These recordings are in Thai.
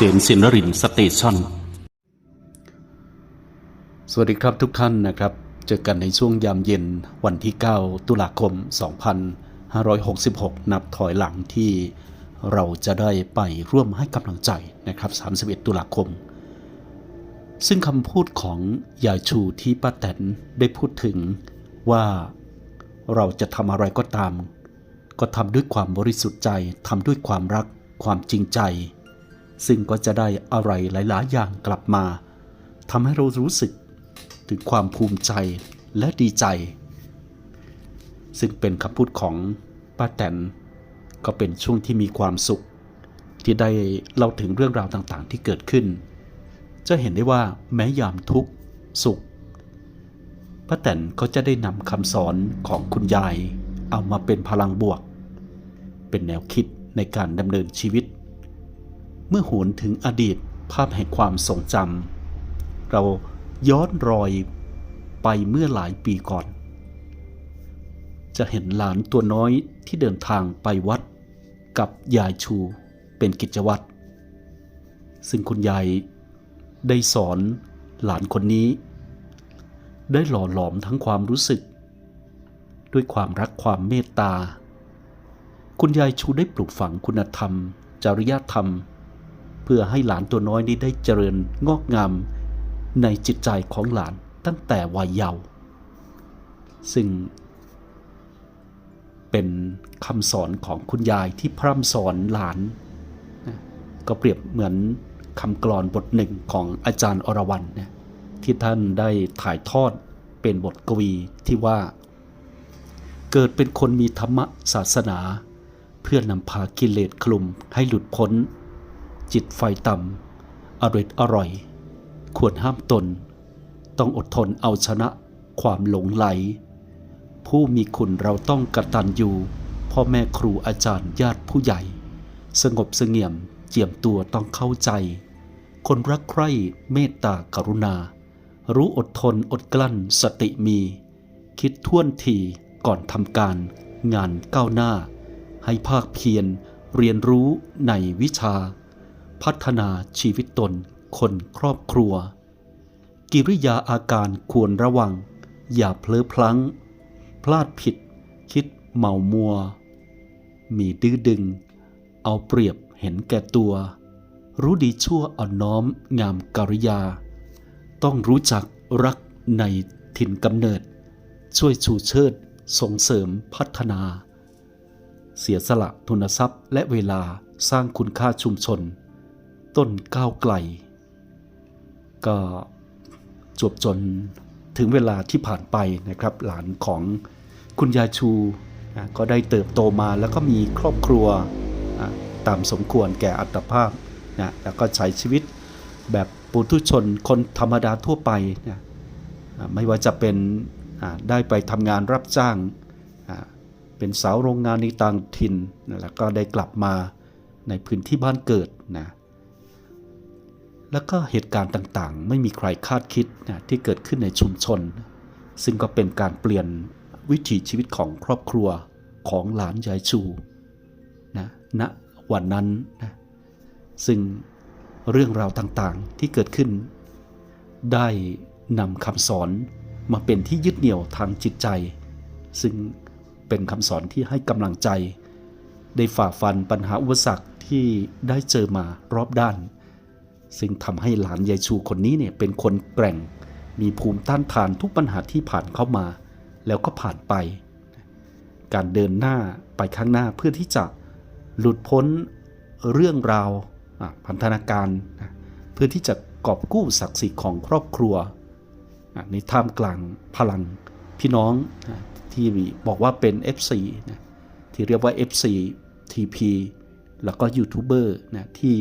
ษมสินรินสเตชันสวัสดีครับทุกท่านนะครับ เจอกันในช่วงยามเย็นวันที่ 9 ตุลาคม 2566 นับถอยหลังที่เราจะได้ไปร่วมให้กำลังใจนะครับ 31 ตุลาคม ซึ่งคำพูดของยายชูที่ป้าแตนได้พูดถึงว่าเราจะทำอะไรก็ตาม ก็ทำด้วยความบริสุทธิ์ใจทำด้วยความรัก ความจริงใจ ซึ่งก็จะได้อะไรหลาย ๆ อย่างกลับมาทำให้เรารู้สึกถึงความภูมิใจและดีใจ ซึ่งเป็นคำพูดของป้าแตนก็เป็นช่วงที่มีความสุข ที่ได้เล่าถึงเรื่องราวต่าง ๆ ที่เกิดขึ้น จะเห็นได้ว่าแม้ยามทุกข์สุขป้าแตนก็จะได้นำคำสอนของคุณยาย เอามาเป็นพลังบวก เป็นแนวคิดในการดำเนินชีวิต เมื่อหวนถึงอดีตภาพแห่งความทรงจำเราย้อนรอยไปเมื่อหลายปีก่อน จะเห็นหลานตัวน้อยที่เดินทางไปวัดกับยายชูเป็นกิจวัตร ซึ่งคุณยายได้สอนหลานคนนี้ ได้หล่อหลอมทั้งความรู้สึก ด้วยความรักความเมตตา คุณยายชูได้ปลูกฝังคุณธรรม จริยธรรม พื่อให้หลานตัวน้อยนี้ได้เจริญงอกงามในจิตใจของหลานตั้งแต่วัยเยาว์ซึ่ง เป็นคำสอนของคุณยายที่พร่ำสอนหลานนะก็เปรียบเหมือนคำกลอนบทหนึ่งของอาจารย์อรวรรณเนี่ยที่ท่านได้ถ่ายทอดเป็นบทกวีที่ว่า เกิดเป็นคนมีธรรมศาสนา เพื่อนำพากิเลสคลุมให้หลุดพ้น จิตไฟต่ำอร่อยอร่อย ควรห้ามตน ต้องอดทนเอาชนะความหลงไหล ผู้มีคุณเราต้องกระตัญญูพ่อแม่ครูอาจารย์ญาติผู้ใหญ่ สงบเสงี่ยมเจียมตัวต้องเข้าใจ คนรักใคร่เมตตากรุณา รู้อดทนอดกลั้นสติมี คิดท่วนทีก่อนทำการ งานก้าวหน้า ให้ภาคเพียรเรียนรู้ในวิชา พัฒนาชีวิตตน คนครอบครัว กิริยาอาการควรระวัง อย่าเพลอพลั้ง พลาดผิด คิดเมามัว มีดื้อดึง เอาเปรียบเห็นแก่ตัว รู้ดีชั่วอ่อนน้อมงามกิริยา ต้องรู้จักรักในถิ่นกำเนิด ช่วยชูเชิด ส่งเสริมพัฒนา เสียสละทุนทรัพย์และเวลาสร้างคุณค่าชุมชน ต้นก้าวไกล ก็จวบจนถึงเวลาที่ผ่านไปนะครับ หลานของคุณยายชูก็ได้เติบโตมาแล้วก็มีครอบครัวตามสมควรแก่อัตภาพนะแล้วก็ใช้ชีวิตแบบปุถุชนคนธรรมดาทั่วไปนะไม่ว่าจะเป็นได้ไปทำงานรับจ้าง เป็นสาวโรงงานในต่างถิ่น แล้วก็ได้กลับมาในพื้นที่บ้านเกิดนะ แล้วก็เหตุการณ์ต่างๆ ไม่มีใครคาดคิดนะที่เกิดขึ้นในชุมชน ซึ่งก็เป็นการเปลี่ยนวิถีชีวิตของครอบครัวของหลานยายชูนะณวันนั้นนะซึ่งเรื่องราวต่างๆที่เกิดขึ้น ได้นำคำสอนมาเป็นที่ยึดเหนี่ยวทางจิตใจ ซึ่งเป็นคำสอนที่ให้กำลังใจ ได้ฝ่าฟันปัญหาอุปสรรคที่ได้เจอมารอบด้าน ซึ่งทำให้หลานยายชูคนนี้เนี่ยเป็นคนแกร่ง มีภูมิต้านทานทุกปัญหาที่ผ่านเข้ามา แล้วก็ผ่านไป การเดินหน้าไปข้างหน้าเพื่อที่จะหลุดพ้นเรื่องราวอะพันธนาการ เพื่อที่จะกอบกู้ศักดิ์ศรีของครอบครัวในท่ามกลางพลังพี่น้องที่บอกว่าเป็น FC นะที่เรียกว่า FC TP แล้วก็ยูทูบเบอร์นะที่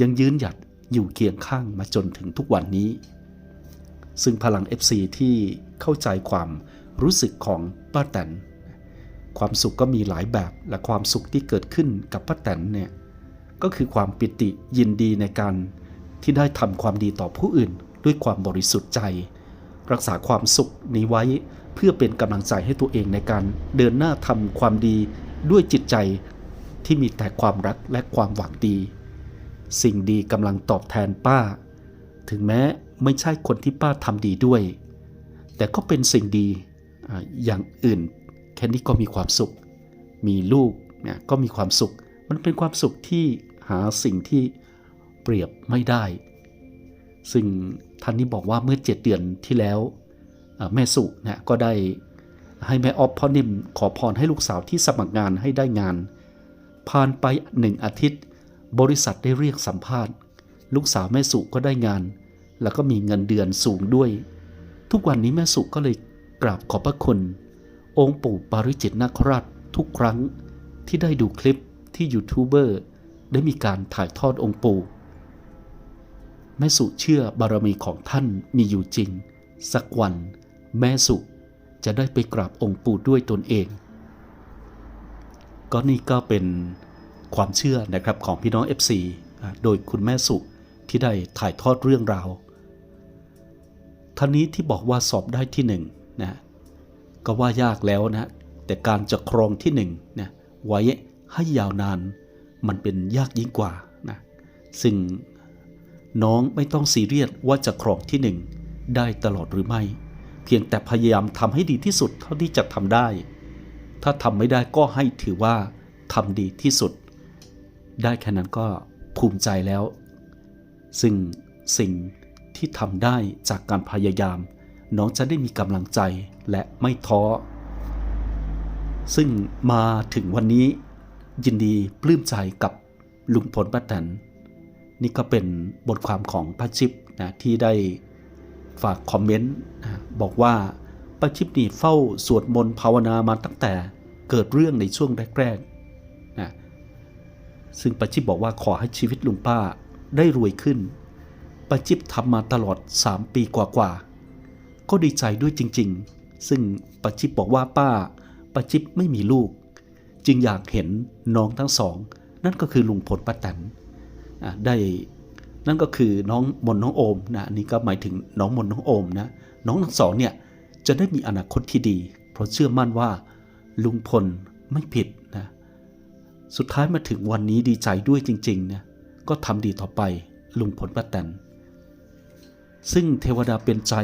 ยังยืนหยัด อยู่เคียงข้างมาจนถึงทุกวันนี้ ซึ่งพลัง FC ที่เข้าใจความรู้สึกของป้าแตน ความสุขก็มีหลายแบบและความสุขที่เกิดขึ้นกับป้าแตนเนี่ยก็คือความปิติยินดีในการที่ได้ทำความดีต่อผู้อื่นด้วยความบริสุทธิ์ใจ รักษาความสุขนี้ไว้เพื่อเป็นกำลังใจให้ตัวเองในการเดินหน้าทำความดีด้วยจิตใจที่มีแต่ความรักและความหวังดี สิ่งดีกำลังตอบแทนป้า ถึงแม้ไม่ใช่คนที่ป้าทำดีด้วย แต่ก็เป็นสิ่งดีอย่างอื่น แค่นี้ก็มีความสุข มีลูกเนี่ยก็มีความสุข มันเป็นความสุขที่หาสิ่งที่เปรียบไม่ได้ ซึ่งท่านนี้บอกว่าเมื่อ7เดือนที่แล้วแม่สุเนี่ยก็ได้ให้แม่ออฟพ่อนิ่มขอพรให้ลูกสาวที่สมัครงานให้ได้งาน ผ่านไปหนึ่งอาทิตย์ บริษัทได้เรียกสัมภาษณ์ ลูกสาวแม่สุก็ได้งาน แล้วก็มีเงินเดือนสูงด้วย ทุกวันนี้แม่สุก็เลยกราบขอบพระคุณ องค์ปู่ปาริจิตนาคราชทุกครั้งที่ได้ดูคลิปที่ยูทูบเบอร์ได้มีการถ่ายทอดองค์ปู่แม่สุเชื่อบารมีของท่านมีอยู่จริง สักวัน แม่สุจะได้ไปกราบองค์ปู่ด้วยตนเอง ก็นี่ก็เป็น ความเชื่อนะครับของพี่น้อง FC โดยคุณแม่สุที่ได้ถ่ายทอดเรื่องราวท่านนี้ที่บอกว่าสอบได้ที่หนึ่งนะก็ว่ายากแล้วนะแต่การจะครองที่หนึ่งนะไว้ให้ยาวนานมันเป็นยากยิ่งกว่านะซึ่งน้องไม่ต้องซีเรียสว่าจะครองที่หนึ่งได้ตลอดหรือไม่ เพียงแต่พยายามทำให้ดีที่สุดเท่าที่จะทำได้ ถ้าทำไม่ได้ก็ให้ถือว่าทำดีที่สุด ได้แค่นั้นก็ภูมิใจแล้ว ซึ่งสิ่งที่ทำได้จากการพยายาม น้องจะได้มีกำลังใจและไม่ท้อ ซึ่งมาถึงวันนี้ ยินดีปลื้มใจกับลุงพลป้าแตนนี่ก็เป็นบทความของป้าชิปนะที่ได้ฝากคอมเมนต์นะบอกว่าป้าชิปนี่เฝ้าสวดมนต์ภาวนามาตั้งแต่เกิดเรื่องในช่วงแรกๆ ซึ่งป้าชิปบอกว่าขอให้ชีวิตลุงป้าได้รวยขึ้นป้าชิปทำมาตลอด 3 ปีกว่าๆก็ดีใจด้วยจริงๆ ซึ่งป้าชิปบอกว่าป้าป้าชิปไม่มีลูก จึงอยากเห็นน้องทั้งสอง นั่นก็คือลุงพลป้าแตนได้นั่นก็คือน้องมนน้องโอมนะอันนี่ก็หมายถึงน้องมนน้องโอมนะน้องทั้งสองเนี่ยจะได้มีอนาคตที่ดี เพราะเชื่อมั่นว่า ลุงพลไม่ผิด สุดท้ายมาถึงวันนี้ดีใจด้วยจริงๆนะก็ทำดีต่อไปลุงพลป้าแตนซึ่งเทวดาเป็นใจ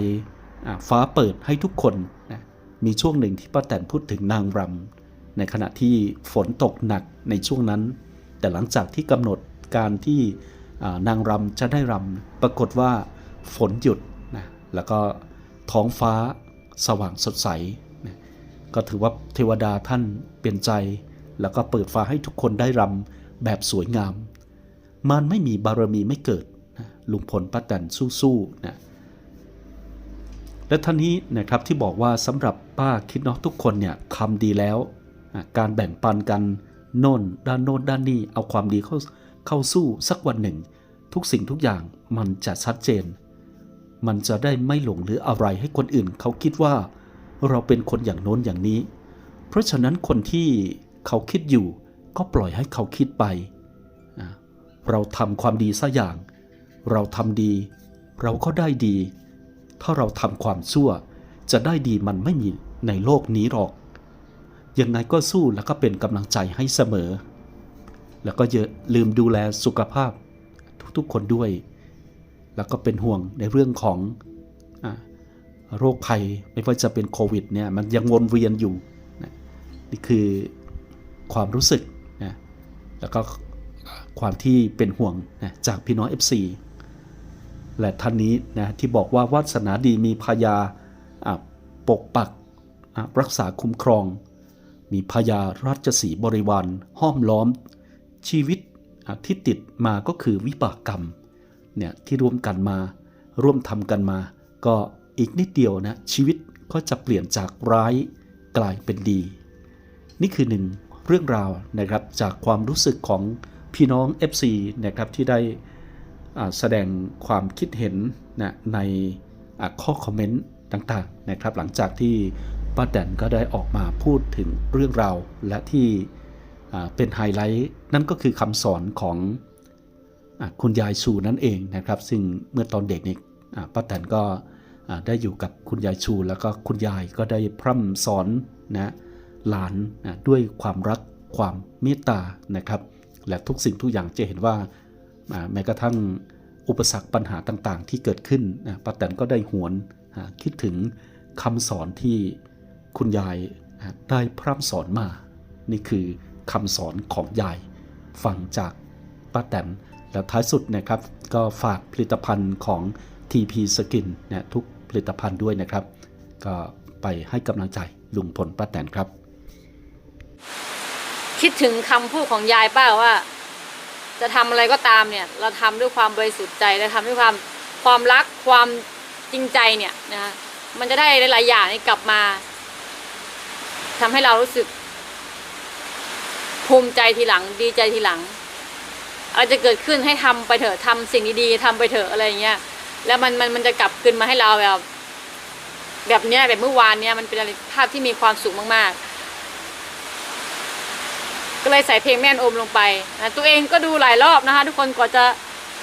ฟ้าเปิดให้ทุกคนนะมีช่วงหนึ่งที่ป้าแตนพูดถึงนางรำในขณะที่ฝนตกหนักในช่วงนั้น แต่หลังจากที่กำหนดการที่นางรำจะได้รำปรากฏว่าฝนหยุดนะแล้วก็ท้องฟ้าสว่างสดใสนะก็ถือว่าเทวดาท่านเปลี่ยนใจ แล้วก็เปิดฟ้าให้ทุกคนได้รำแบบสวยงาม มันไม่มีบารมีไม่เกิดนะลุงพลป้าแตนสู้ๆนะและท่านนี้นะครับที่บอกว่าสำหรับป้าคิดเนาะทุกคนเนี่ยทำดีแล้วอะการแบ่งปันกันโน่นด้านโน้นด้านนี้เอาความดีเข้าเข้าสู้สักวันหนึ่ง ทุกสิ่งทุกอย่างมันจะชัดเจน มันจะได้ไม่หลงหรืออะไรให้คนอื่นเขาคิดว่า เราเป็นคนอย่างโน้นอย่างนี้ เพราะฉะนั้นคนที่ เขาคิดอยู่ ก็ปล่อยให้เขาคิดไป เราทำความดีสัอย่าง เราทำดี เราก็ได้ดี ถ้าเราทำความชั่ว จะได้ดีมันไม่มีในโลกนี้หรอก ยังไงก็สู้แล้วก็เป็นกำลังใจให้เสมอ แล้วก็อย่าลืมดูแลสุขภาพ ทุกๆคนด้วย แล้วก็เป็นห่วงในเรื่องของอโรคภัยไม่ว่าจะเป็นโควิดเนี่ยมันยังวนเวียนอยู่นะนี่คือ ความรู้สึกนะแล้วก็ความที่เป็นห่วงนะจากพี่น้อง FC และท่านนี้นะที่บอกว่าวาสนาดีมีพญาปกปักรักษาคุ้มครอง มีพญาราชสีบริวารห้อมล้อมชีวิตที่ติดมาก็คือวิบากกรรมเนี่ยที่ร่วมกันมา ร่วมทำกันมา ก็อีกนิดเดียวนะชีวิตก็จะเปลี่ยนจากร้ายกลายเป็นดี นี่คือหนึ่ง เรื่องราวนะครับจากความรู้สึกของพี่น้อง FC นะครับที่ได้แสดงความคิดเห็นนะในข้อคอมเมนต์ต่างๆนะครับ หลังจากที่ป้าแตนก็ได้ออกมาพูดถึงเรื่องราวและที่เป็นไฮไลท์นั่นก็คือคำสอนของคุณยายชูนั่นเองนะครับ ซึ่งเมื่อตอนเด็กนี่ป้าแตนก็ได้อยู่กับคุณยายชู แล้วก็คุณยายก็ได้พร่ำสอนนะ หลานนะด้วยความรักความเมตตานะครับ และทุกสิ่งทุกอย่างจะเห็นว่าแม้กระทั่งอุปสรรคปัญหาต่างๆ ที่เกิดขึ้นนะป้าแตนก็ได้หวนคิดถึงคำสอนที่คุณยายได้พร่ำสอนมา นี่คือคำสอนของยายฟังจากป้าแตนแล้วท้ายสุดนะครับ ก็ฝากผลิตภัณฑ์ของ TP Skin นะทุกผลิตภัณฑ์ด้วยนะครับ ก็ไปให้กำลังใจลุงพลป้าแตนครับ คิดถึงคำพูดของยายป้าว่า จะทำอะไรก็ตามเนี่ย เราทำด้วยความบริสุทธิ์ใจและทำด้วยความความรักความจริงใจเนี่ยนะคะมันจะได้หลายๆอย่างกลับมาทำให้เรารู้สึก ภูมิใจทีหลังดีใจทีหลังอะไรจะเกิดขึ้นให้ทำไปเถอะทำสิ่งดีๆทำไปเถอะอะไรอย่างเงี้ยแล้วมันมันมันจะกลับคืนมาให้เราแบบ แบบเนี้ยแบบเมื่อวานเนี้ยมันเป็นภาพที่มีความสุขมากๆ ก็เลยใส่เพลงแม่นอมลงไปนะตัวเองก็ดูหลายรอบนะคะ ทุกคนกว่าจะ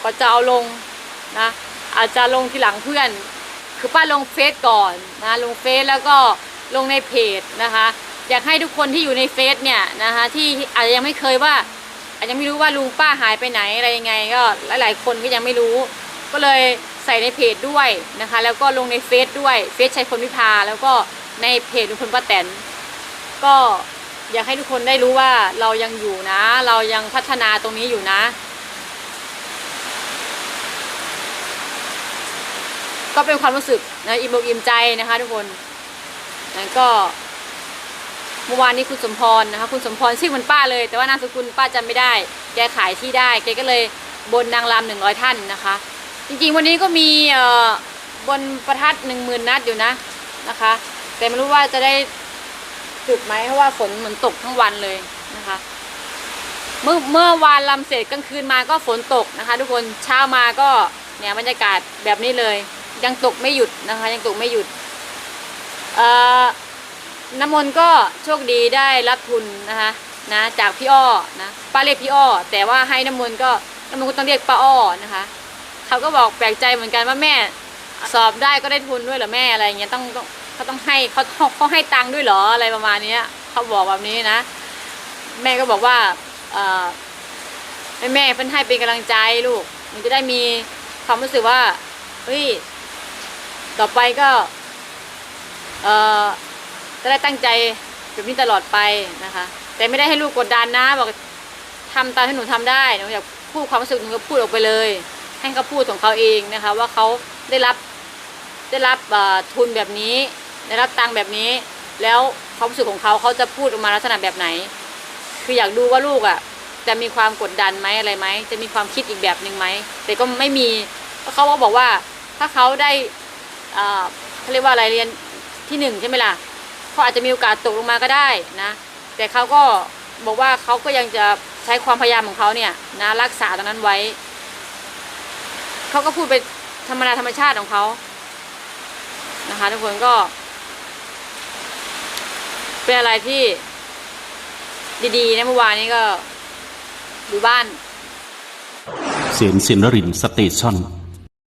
กว่าจะเอาลงนะอาจจะลงทีหลังเพื่อน คือป้าลงเฟซก่อนนะลงเฟซแล้วก็ลงในเพจนะคะ อยากให้ทุกคนที่อยู่ในเฟซเนี่ยนะคะที่อาจจะยังไม่เคยว่า อาจจะไม่รู้ว่าลุงป้าหายไปไหนอะไรยังไง ก็หลาย ๆ คนก็ยังไม่รู้ ก็เลยใส่ในเพจด้วยนะคะ แล้วก็ลงในเฟซด้วยเฟซชัยพลวิภาแล้วก็ในเพจลุงพลป้าแตนก็ อยากให้ทุกคนได้รู้ว่าเรายังอยู่นะ เรายังพัฒนาตรงนี้อยู่นะ ก็เป็นความรู้สึกนะอิ่มอกอิ่มใจนะคะ ทุกคนนั้นก็เมื่อวานนี้คุณสมพรนะคะ คุณสมพรชื่อเหมือนป้าเลย แต่ว่านามสกุลป้าจำไม่ได้ แกขายที่ได้ แกก็เลยบนนางรำหนึ่งร้อยท่านนะคะ จริงๆวันนี้ก็มีบนประทัดหนึ่งหมื่นนัดอยู่นะนะคะ แต่ไม่รู้ว่าจะได้ จุดไหมเพราะว่าฝนเหมือนตกทั้งวันเลยนะคะ เมื่อเมื่อวานลำเสร็จกลางคืนมาก็ฝนตกนะคะ ทุกคนเช้ามาก็เนี่ยบรรยากาศแบบนี้เลย ยังตกไม่หยุดนะคะ ยังตกไม่หยุดเอ่อน้ำมนต์ก็โชคดีได้รับทุนนะคะนะจากพี่อ้อนะป้าเรียกพี่อ้อแต่ว่าให้น้ำมนต์ก็น้ำมนต์ก็ต้องเรียกป้าอ้อนะคะเขาก็บอกแปลกใจเหมือนกันว่าแม่สอบได้ก็ได้ทุนด้วยเหรอแม่อะไรเงี้ยต้องต้อง เขาต้องให้เขาเขาเขาให้ตังค์ด้วยเหรออะไรประมาณเนี้ยเขาบอกแบบนี้นะ แม่ก็บอกว่าเอ่อแม่เพิ่นให้เป็นกำลังใจลูกมันจะได้มีความรู้สึกว่าเฮ้ยต่อไปก็เอ่อจะได้ตั้งใจแบบนี้ตลอดไปนะคะ แต่ไม่ได้ให้ลูกกดดันนะ บอกทำตามที่หนูทำได้หนูอยากพูดความรู้สึกหนูก็พูดออกไปเลย ให้เขาพูดของเขาเองนะคะ ว่าเขาได้รับได้รับทุนแบบนี้ ได้รับตังค์แบบนี้ แล้วความรู้สึกของเขาเขาจะพูดออกมาลักษณะแบบไหน คืออยากดูว่าลูกอะจะมีความกดดันไหมอะไรไหมจะมีความคิดอีกแบบหนึ่งไหมแต่ก็ไม่มีเขาก็บอกว่าถ้าเขาได้เขาเรียกว่าอะไรเรียนที่หนึ่งใช่ไหมล่ะเขาอาจจะมีโอกาสตกลงมาก็ได้นะ แต่เขาก็บอกว่าเขาก็ยังจะใช้ความพยายามของเขาเนี่ยนะรักษาตรงนั้นไว้เขาก็พูดไปธรรมดาธรรมชาติของเขานะคะทุกคนก็ เป็นอะไรที่ดีๆนะเมื่อวานนี้ก็ดูบ้าน เสียงสินรินสเตชัน